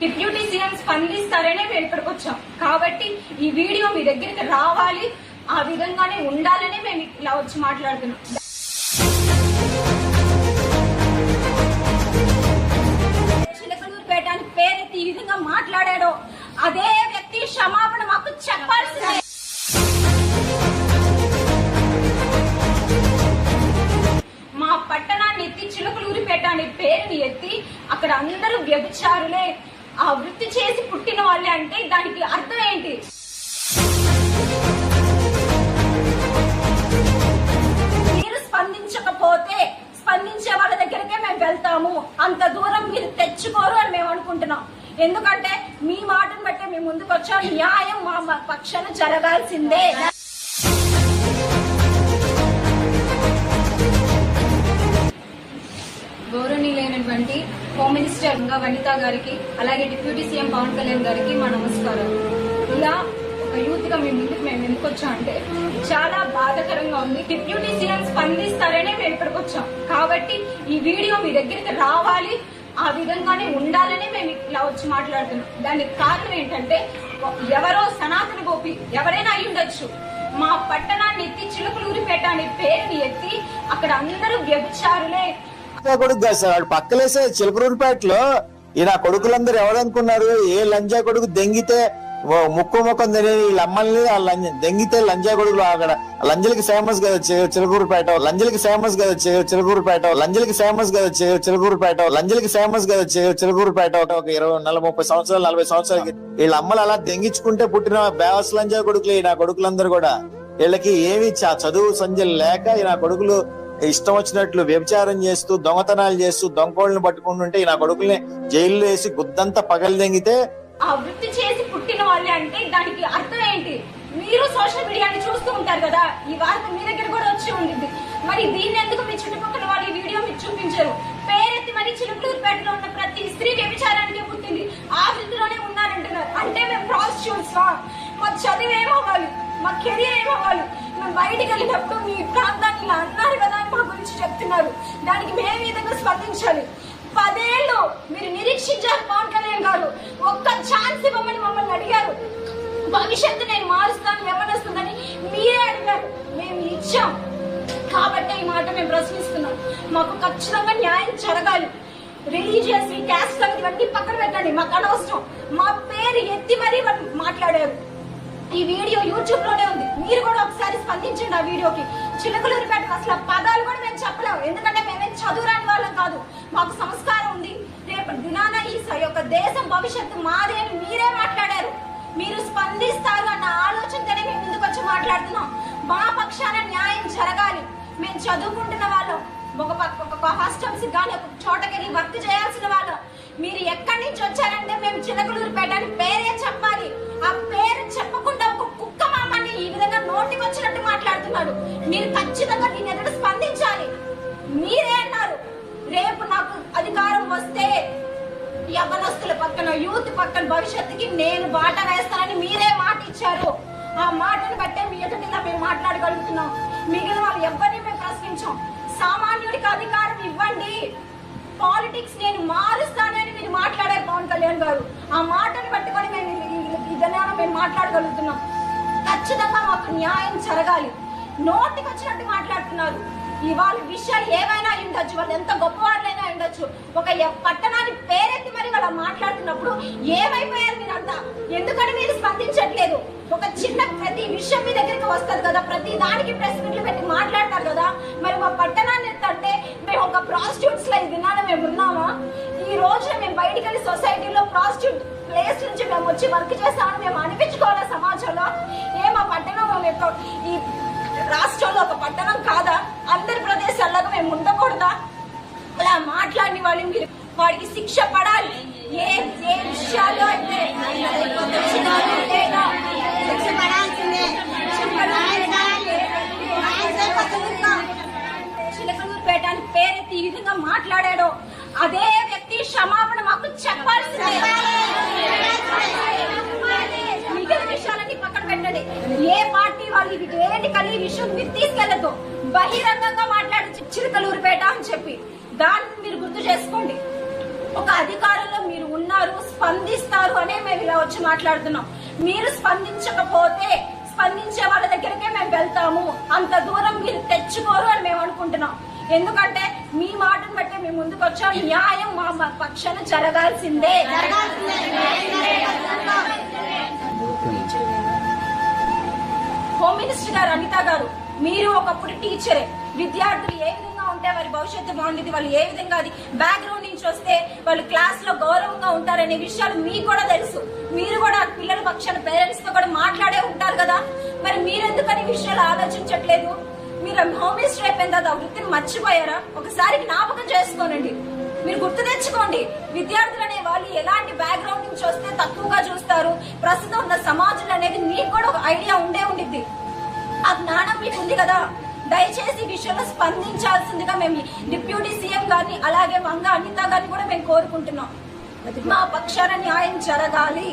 Deputy CM స్పందిస్తారనే మేము ఇక్కడికి వచ్చాం. కాబట్టి ఈ వీడియో మీ దగ్గరికి రావాలి. ఆ విధంగానే ఉండాలని మేము ఇలా వచ్చి మాట్లాడుతున్నాం. చిలకలూరుపేట అని పేరెత్తి ఈ విధంగా మాట్లాడాడో అదే వ్యక్తి క్షమాపణ మాకు చెప్పాల్సిందే. మా పట్టణాన్ని ఎత్తి చిలుకలూరిపేట అనే పేరుని ఎత్తి అక్కడ అందరూ వ్యభిచారులే. వృత్తి చేసి పుట్టిన వాళ్ళే అంటే దానికి అర్థం ఏంటి? మీరు స్పందించకపోతే స్పందించే వాళ్ళ దగ్గరికే మేము వెళ్తాము. అంత దూరం మీరు తెచ్చుకోరు అని మేము అనుకుంటున్నాం. ఎందుకంటే మీ మాటను బట్టే మేము ముందుకు వచ్చాం న్యాయం మా మా పక్షాన జరగాల్సిందే. గౌరవనీయులైనటువంటి హోమ్ మినిస్టర్ ఇంకా వనిత గారికి అలాగే డిప్యూటీ సీఎం పవన్ కళ్యాణ్ గారికి మా నమస్కారం ఇలా ఒక యూత్గా మేము ముందుకు మేము ఎందుకు వచ్చాం అంటే చాలా బాధాకరంగా ఉంది. డిప్యూటీ సీఎం స్పందిస్తారనే మేము ఇక్కడికి వచ్చాం. కాబట్టి ఈ వీడియో మీ దగ్గరికి రావాలి. ఆ విధంగానే ఉండాలని మేము ఇలా వచ్చి మాట్లాడుతున్నాం. దానికి కారణం ఏంటంటే ఎవరో సనాతన గోపి ఎవరైనా అయి ఉండొచ్చు. మా పట్టణాన్ని ఎత్తి చిలుకలూరిపేట అనే పేరుని ఎత్తి అక్కడ అందరూ వ్యభిచారులే. లంజా కొడుకు కాదు సార్ వాడు పక్కలేసే చిలకరూరుపేటలో ఈ నా కొడుకులందరూ ఎవరనుకున్నారు? ఏ లంజా కొడుకు దెంగితే ముక్కు ముఖం తెలియని వీళ్ళమ్మల్ని లంజ దెంగితే లంజా కొడుకులు అక్కడ లంజలకి ఫేమస్ కదా చి- చిలకూరుపేట లంజలకి ఫేమస్ కదా చి- చిలకూరుపేట లంజలకి ఫేమస్ కదా చి- చిలకూరుపేట లంజలకి ఫేమస్ కదా చి- చిలకూరుపేట ఒక ఇరవై నలభై ముప్పై సంవత్సరాలు నలభై సంవత్సరాలకి వీళ్ళ అమ్మలు అలా దెంగించుకుంటే పుట్టిన బేవస్ లంజా కొడుకులు ఈ నా కొడుకులందరూ కూడా. వీళ్ళకి ఏమి చ- చదువు సంజలు లేక ఈ నా కొడుకులు ఇష్టం వచ్చినట్లు వ్యభిచారం చేస్తూ దొంగతనాలు చేస్తూ దొంగకోళ్ళని పట్టుకుంటుంటే నా కొడుకుల్ని జైల్లో వేసి గుద్దంతా పగలు దెంగితే ఆ వృత్తి చేసి పుట్టిన వాళ్ళే అంటే దానికి అర్థం ఏంటి? మీరు సోషల్ మీడియాని చూస్తూ ఉంటారు కదా ఈ వార్త మీ దగ్గర కూడా వచ్చి ఉండింది మరి దీన్ని ఎందుకు మీ చుట్టుపక్కల వాళ్ళు వీడియో మీరు చూపించారు? పేరెత్తి మరి చిలుకూరుపేటలో ఉన్న ప్రతి స్త్రీ వ్యభిచారానికి పుట్టింది. ఆ వృత్తిలోనే ఉన్నారంటున్నారు. అంటే మేము ప్రాస్టిట్యూట్స్ మా చదువు ఏమవ్వాలి? మా కెరీర్ ఏమవ్వాలి? మేము బయటికి వెళ్ళినప్పుడు మీ ప్రాంతాన్ని ఇలా అన్నారు కదా అని మా గురించి చెప్తున్నారు. దానికి మేము విధంగా స్పందించాలి? పదేళ్ళు మీరు నిరీక్షించారు పవన్ కళ్యాణ్ గారు. ఒక్క ఛాన్స్ ఇవ్వమని మమ్మల్ని అడిగారు. భవిష్యత్తు నేను మారుస్తాను ఎవరిస్తుందని మీరే అడిగారు. మేము ఇచ్చాం. కాబట్టి ఈ మాట మేము ప్రశ్నిస్తున్నాం. మాకు ఖచ్చితంగా న్యాయం జరగాలి. రిలీజియస్ క్యాస్ట్ ఇవన్నీ పక్కన పెట్టండి. మాకు అనవసరం. మా పేరు ఎత్తి మరీ మాట్లాడారు. ఈ వీడియో యూట్యూబ్లోనే ఉంది. మీరు కూడా ఒకసారి స్పందించండి ఆ వీడియోకి. చిలుకలూరిపేట అసలు పదాలు కూడా మేము చెప్పలేము. ఎందుకంటే మేమేం చదువురాని వాళ్ళం కాదు. మాకు సంస్కారం ఉంది. రేపు దినాన ఈ యొక్క దేశం భవిష్యత్తు మాదే అని మీరే మాట్లాడారు. మీరు స్పందిస్తారు అన్న ఆలోచనతోనే మేము ముందుకు వచ్చి మాట్లాడుతున్నాం. మా పక్షాన న్యాయం జరగాలి. మేము చదువుకుంటున్న వాళ్ళం. ఒక ఒక హాస్టల్స్ కానీ ఒక చోటకెళ్ళి వర్క్ చేయాల్సిన వాళ్ళం. మీరు ఎక్కడి నుంచి వచ్చారంటే మేము చిలకలూరుపేట అని పేరే చెప్పాలి. మాట్లాడుతున్నాడు మీరు ఖచ్చితంగా దీని ఎదుట స్పందించాలి. మీరే అన్నారు. రేపు నాకు అధికారం వస్తే యవనస్తుల పక్కన యూత్ పక్కన భవిష్యత్తుకి నేను బాట వేస్తానని మీరే మాట ఇచ్చారు. ఆ మాటను బట్టే మీ ఎదుటి మేము మాట్లాడగలుగుతున్నాం. మిగిలిన వాళ్ళు ఎవరిని మేము ప్రశ్నించాం. సామాన్యుడికి అధికారం ఇవ్వండి. పాలిటిక్స్ నేను మారుస్తానని మీరు మాట్లాడారు పవన్ కళ్యాణ్ గారు. ఆ మాటను పట్టుకొని మేము ఈ- మేము మాట్లాడగలుగుతున్నాం. ఖచ్చితంగా మాకు న్యాయం జరగాలి. నోటికి వచ్చినట్టు మాట్లాడుతున్నారు. ఇవాళ విషయాలు ఏవైనా ఉండొచ్చు వాళ్ళు ఎంత గొప్పవాళ్ళైనా ఉండొచ్చు. ఒక పట్టణాన్ని పేరెత్తి మరి వాళ్ళు మాట్లాడుతున్నప్పుడు ఏమైపోయారు మీరంతా ఎందుకని మీరు స్పందించట్లేదు? ఒక చిన్న ప్రతి విషయం మీ దగ్గరికి వస్తారు కదా ప్రతి దానికి ప్రెస్ మీట్లు పెట్టి మాట్లాడతారు కదా. మరి మా పట్టణాన్ని ఎత్తంటే మేము ఒక ప్రాస్టిట్యూట్స్లో ఈ దినాన మేము ఉన్నామా? ఈ రోజు మేము బయటికి వెళ్ళి సొసైటీలో ప్రాస్టిట్యూట్ ప్లేస్ నుంచి మేము వచ్చి వర్క్ చేస్తామని మేము అనిపించుకోవాలా సమాజంలో? ఏ మా పట్టణం మేము యొక్క ఈ మాట్లాడిన వాళ్ళు మీరు వాడికి శిక్ష పడాలి. ఏ ఏ విషయాల్లో అయితే? శిక్ష పడాల్సిందే. చిలకలూరుపేట అని పేరెత్తి ఈ విధంగా మాట్లాడాడో అదే వ్యక్తి క్షమాపణ మాకు చెప్పాల్సిందే. మిగిలిన విషయాలన్నీ పక్కన పెట్టండి. ఏ పార్టీ వాళ్ళు కానీ ఈ విషయం మీరు తీసుకెళ్ళదు బహిరంగంగా మాట్లాడి చిలకలూరుపేట అని చెప్పి దాన్ని మీరు గుర్తు చేసుకోండి. ఒక అధికారంలో మీరు ఉన్నారు స్పందిస్తారు అనే మేము ఇలా వచ్చి మాట్లాడుతున్నాం. మీరు స్పందించకపోతే స్పందించే వాళ్ళ దగ్గరికే మేము వెళ్తాము. అంత దూరం మీరు తెచ్చుకోరు అని మేము అనుకుంటున్నాం. ఎందుకంటే మీ మాటను బట్టి మేము ముందుకు వచ్చాం. న్యాయం మా మా పక్షాన జరగాల్సిందే. హోమ్ మినిస్టర్ గారు అనిత గారు మీరు ఒకప్పుడు టీచరే. విద్యార్థులు ఏ విధంగా ఉంటే వారి భవిష్యత్తు బాగుంటుంది వాళ్ళు ఏ విధంగా అది బ్యాక్గ్రౌండ్ నుంచి వస్తే వాళ్ళు క్లాస్లో గౌరవంగా ఉంటారనే విషయాలు మీకు కూడా తెలుసు. మీరు కూడా పిల్లల పక్షాన పేరెంట్స్తో కూడా మాట్లాడే ఉంటారు కదా. మరి మీరెందుకని విషయాలు ఆలోచించట్లేదు? మీరు హోమ్ మినిస్టర్ అయిపోయిన తర్వాత ఆ వృత్తిని మర్చిపోయారా? ఒకసారి జ్ఞాపకం చేసుకోనండి. మీరు గుర్తు తెచ్చుకోండి. విద్యార్థులు అనే వాళ్ళు ఎలాంటి బ్యాక్గ్రౌండ్ నుంచి వస్తే తక్కువగా చూస్తారు. ప్రస్తుతం ఉన్న సమాజం అనేది మీకు కూడా ఒక ఐడియా ఉండే ఉండిద్ది. ఆ జ్ఞానం మీకు ఉంది కదా. దయచేసి ఈ విషయంలో స్పందించాల్సిందిగా మేము డిప్యూటీ సీఎం గారిని అలాగే మంగ అనిత గారిని కూడా మేము కోరుకుంటున్నాం. మా పక్షాన న్యాయం జరగాలి.